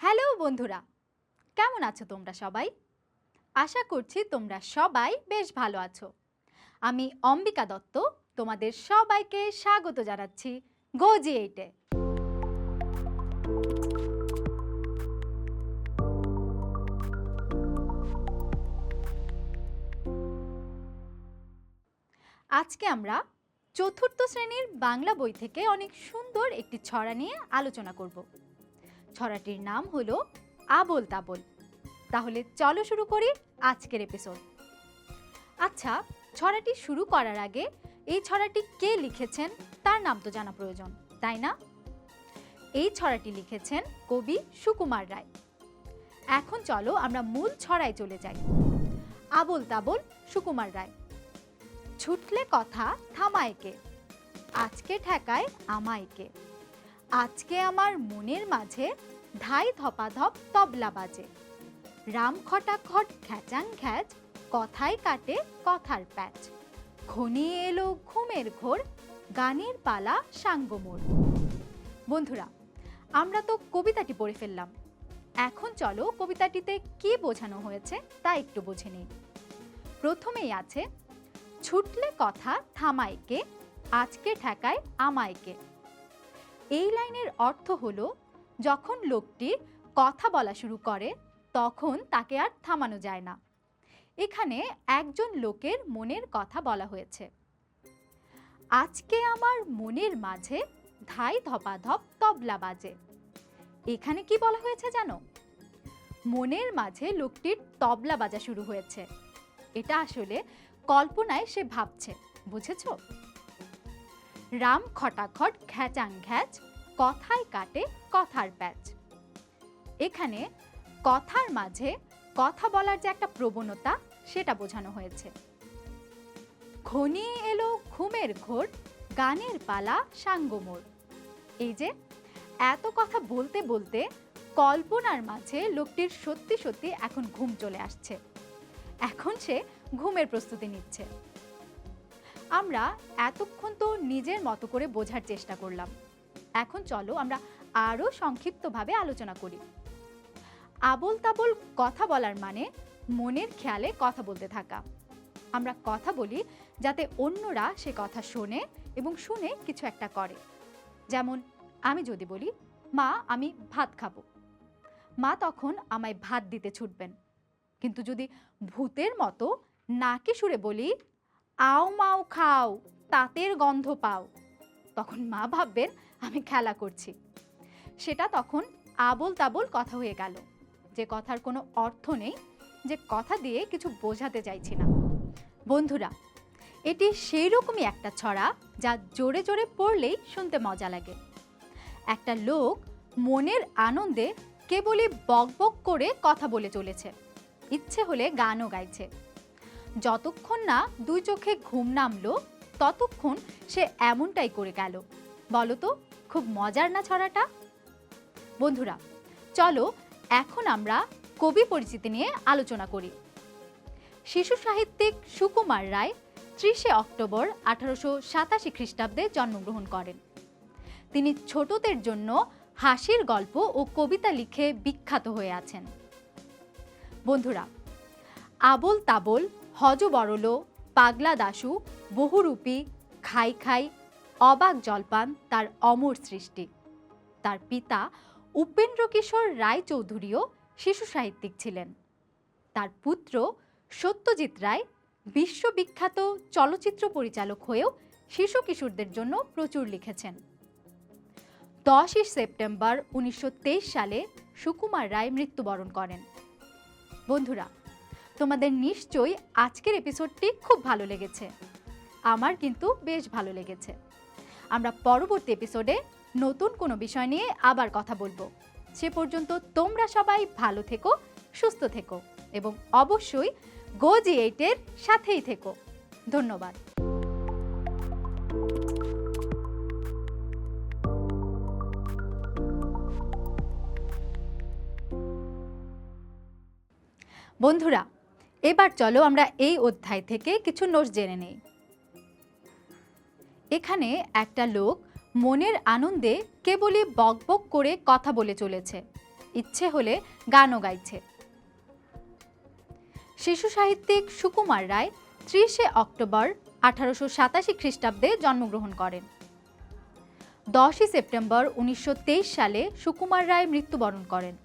Hello বন্ধুরা, কেমন আছো তোমরা সবাই? আশা করছি তোমরা সবাই বেশ ভালো আছো। আমি অম্বিকা দত্ত, তোমাদের সবাইকে স্বাগত জানাচ্ছি গোজি এইটে আজকে আমরা চতুর্থ শ্রেণির বাংলা বই থেকে অনেক সুন্দর একটি ছড়া নিয়ে আলোচনা করব। ছড়াটির নাম হলো আবোল তাবোল। তাহলে চলো শুরু করি আজকের এপিসোড আচ্ছা ছড়াটি শুরু করার আগে এই ছড়াটি কে লিখেছেন তার নাম তো জানা প্রয়োজন, তাই না? এই ছড়াটি লিখেছেন কবি সুকুমার রায়। এখন চলো আমরা মূল ছড়ায় চলে যাই। আবোল তাবোল, সুকুমার রায়। ছুটলে কথা থামায়কে আজকে ঠেকায় আমায়কে আজকে আমার মনের মাঝে ধাই ধপাধপ তবলা বাজে। রাম খটাখট খ্যাচাং খ্যাচ কথায় কাটে কথার প্যাচ। ঘনিয়ে এলো ঘুমের ঘোর, গানের পালা সাঙ্গমোর বন্ধুরা, আমরা তো কবিতাটি পড়ে ফেললাম। এখন চলো কবিতাটিতে কি বোঝানো হয়েছে তা একটু বুঝে নিই। প্রথমেই আছে, ছুটলে কথা থামাইকে, আজকে ঠেকায় আমায়কে। এই লাইনের অর্থ হলো, যখন লোকটি কথা বলা শুরু করে, তখন তাকে আর থামানো যায় না। এখানে একজন লোকের মনের কথা বলা হয়েছে। আজকে আমার মনের মাঝে ধাই ধপাধপ তবলা বাজে। এখানে কি বলা হয়েছে জানো? মনের মাঝে লোকটির তবলা বাজা শুরু হয়েছে। এটা আসলে কল্পনায় সে ভাবছে, বুঝেছ? রাম খটাখট খ্যাচাং খ্যাচ কথায় কাটে কথার প্যাচ। এখানে কথার মাঝে কথা বলার যে একটা প্রবণতা, সেটা বোঝানো হয়েছে। ঘনিয়ে এলো ঘুমের ঘোর, গানের পালা সাঙ্গমোর। এই যে, এত কথা বলতে বলতে কল্পনার মাঝে লোকটির সত্যি সত্যি এখন ঘুম চলে আসছে। এখন সে ঘুমের প্রস্তুতি নিচ্ছে। আমরা এতক্ষণ তো নিজের মতো করে বোঝার চেষ্টা করলাম। এখন চলো আমরা আরও সংক্ষিপ্তভাবে আলোচনা করি। আবল তাবল কথা বলার মানে মনের খেয়ালে কথা বলতে থাকা। আমরা কথা বলি যাতে অন্যরা সে কথা শোনে এবং শুনে কিছু একটা করে। যেমন, আমি যদি বলি, মা, আমি ভাত খাব। মা তখন আমায় ভাত দিতে ছুটবেন। কিন্তু যদি ভূতের মতো নাকে সুরে বলি আও মাও খাও, তাঁতের গন্ধ পাও। তখন মা ভাববেন, আমি খেলা করছি। সেটা তখন আবল তাবল কথা হয়ে গেল। যে কথার কোনো অর্থ নেই, যে কথা দিয়ে কিছু বোঝাতে চাইছি না। বন্ধুরা, এটি সেই রকমই একটা ছড়া যা জোরে জোরে পড়লেই শুনতে মজা লাগে। একটা লোক মনের আনন্দে কেবলই বকবক করে কথা বলে চলেছে। ইচ্ছে হলে গানও গাইছে। যতক্ষণ না দুই চোখে ঘুম নামলো, ততক্ষণ সে এমনটাই করে গেল। বলো তো, খুব মজার না ছড়াটা? বন্ধুরা, চলো এখন আমরা কবি পরিচিতি নিয়ে আলোচনা করি। শিশু সাহিত্যিক সুকুমার রায় ত্রিশে অক্টোবর আঠারোশো সাতাশি খ্রিস্টাব্দে জন্মগ্রহণ করেন। তিনি ছোটদের জন্য হাসির গল্প ও কবিতা লিখে বিখ্যাত হয়ে আছেন। বন্ধুরা, আবল তাবল হজ বরল পাগলা দাশু, বহুরূপী, খাই খাই, অবাক জলপান তার অমর সৃষ্টি। তার পিতা উপেন্দ্র কিশোর রায় চৌধুরীও শিশু সাহিত্যিক ছিলেন। তার পুত্র সত্যজিৎ রায় বিশ্ববিখ্যাত চলচ্চিত্র পরিচালক হয়েও শিশু কিশোরদের জন্য প্রচুর লিখেছেন। দশই সেপ্টেম্বর উনিশশো তেইশ সালে সুকুমার রায় মৃত্যুবরণ করেন। বন্ধুরা তোমাদের নিশ্চয়ই আজকের এপিসোডটি খুব ভালো লেগেছে। আমার কিন্তু বেশ ভালো লেগেছে। আমরা পরবর্তী এপিসোডে নতুন কোনো বিষয় নিয়ে আবার কথা বলব। সে পর্যন্ত তোমরা সবাই ভালো থেকো, সুস্থ থেকো এবং অবশ্যই গো জি এইটের সাথেই থেকো। ধন্যবাদ। বন্ধুরা এবার চলো আমরা এই অধ্যায় থেকে কিছু নোটস জেনে নেই। এখানে একটা লোক মনের আনন্দে কেবলই বকবক করে কথা বলে চলেছে। ইচ্ছে হলে গানও গাইছে। শিশু সাহিত্যিক সুকুমার রায় ত্রিশে অক্টোবর আঠারোশো সাতাশি খ্রিস্টাব্দে জন্মগ্রহণ করেন। দশই সেপ্টেম্বর উনিশশো তেইশ সালে সুকুমার রায় মৃত্যুবরণ করেন।